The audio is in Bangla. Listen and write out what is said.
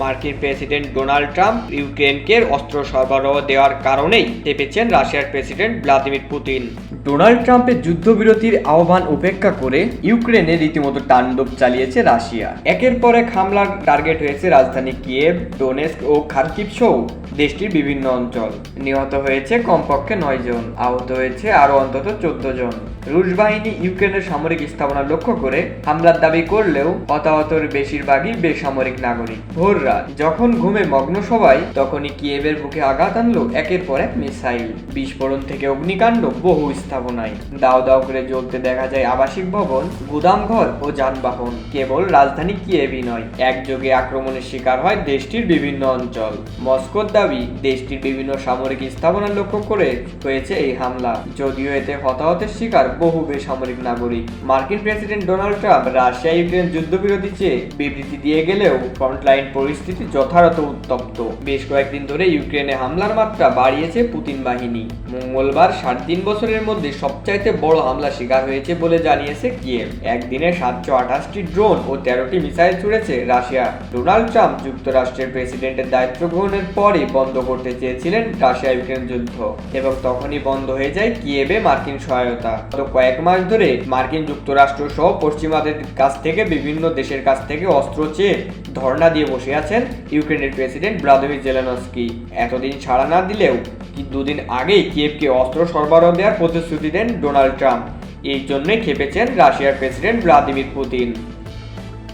মার্কিন প্রেসিডেন্ট ডোনাল্ড ট্রাম্প ইউক্রেনকে অস্ত্র সরবরাহ দেওয়ার কারণেই চেপেছেন রাশিয়ার প্রেসিডেন্ট ভ্লাদিমির পুতিন। ডোনাল্ড ট্রাম্পের যুদ্ধবিরতির আহ্বান উপেক্ষা করে ইউক্রেনে রীতিমতো তাণ্ডব চালিয়েছে রাশিয়া। একের পর এক হামলার টার্গেট হয়েছে রাজধানী কিয়েভ, ডোনেস্ক ও খার্কিভ সহ দেশটির বিভিন্ন অঞ্চল। নিহত হয়েছে কমপক্ষে নয় জন, আহত হয়েছে আরও অন্তত চোদ্দ জন। রুশ বাহিনী ইউক্রেনের সামরিক স্থাপনা লক্ষ্য করে হামলার দাবি করলেও হতাহতর বেশিরভাগই বেসামরিক নাগরিক। ভোর রাত। যখন ঘুমে মগ্ন সবাই, তখনই কিয়েভের বুকে আঘাত আনলো একের পর এক মিসাইল। বিস্ফোরণ থেকে অগ্নিকাণ্ড বহু স্থাপনায়। দাও দাও করে জ্বলতে দেখা যায় আবাসিক ভবন গুদামঘর ও যানবাহন। কেবল রাজধানী কিয়েভই নয়, একযোগে আক্রমণের শিকার হয় দেশটির বিভিন্ন অঞ্চল। মস্কোর দাবি, দেশটির বিভিন্ন সামরিক স্থাপনা লক্ষ্য করে হয়েছে এই হামলা। যদিও এতে হতাহতের শিকার বহু বেসামরিক নাগরিক। মার্কিন president Donald Trump Russia Ukraine যুদ্ধবিরতি চেয়ে বিবৃতি দিয়ে গেলেও ফ্রন্টলাইন পরিস্থিতি যথাযথ উত্তপ্ত। বেশ কয়েকদিন ধরে ইউক্রেনে হামলার মাত্রা বাড়িয়েছে পুতিন বাহিনী। মঙ্গলবার সাড়ে তিন বছরের মধ্যে সবচাইতে বড় হামলা শিকার হয়েছে বলে জানিয়েছে কিয়েভ। একদিনে সাতশো আঠাশটি ড্রোন ও তেরোটি মিসাইল ছুড়েছে রাশিয়া। ডোনাল্ড ট্রাম্প যুক্তরাষ্ট্রের প্রেসিডেন্টের দায়িত্ব গ্রহণের পরে বন্ধ করতে চেয়েছিলেন রাশিয়া ইউক্রেন যুদ্ধ এবং তখনই বন্ধ হয়ে যায় কিয়েভে মার্কিন সহায়তা। গত কয়েক মাস ধরে মার্কিন যুক্তরাষ্ট্র সহ পশ্চিমাদের কাছ থেকে, বিভিন্ন দেশের কাছ থেকে অস্ত্র চেয়ে ধর্ণা দিয়ে বসে আছেন ইউক্রেনের প্রেসিডেন্ট ভ্লাদিমির জেলানস্কি। এতদিন ছাড়া না দিলেও কি দুদিন আগেই কিয়েভকে অস্ত্র সরবরাহ দেওয়ার প্রতিশ্রুতি দেন ডোনাল্ড ট্রাম্প। এই জন্যই খেপেছেন রাশিয়ার প্রেসিডেন্ট ভ্লাদিমির পুতিন।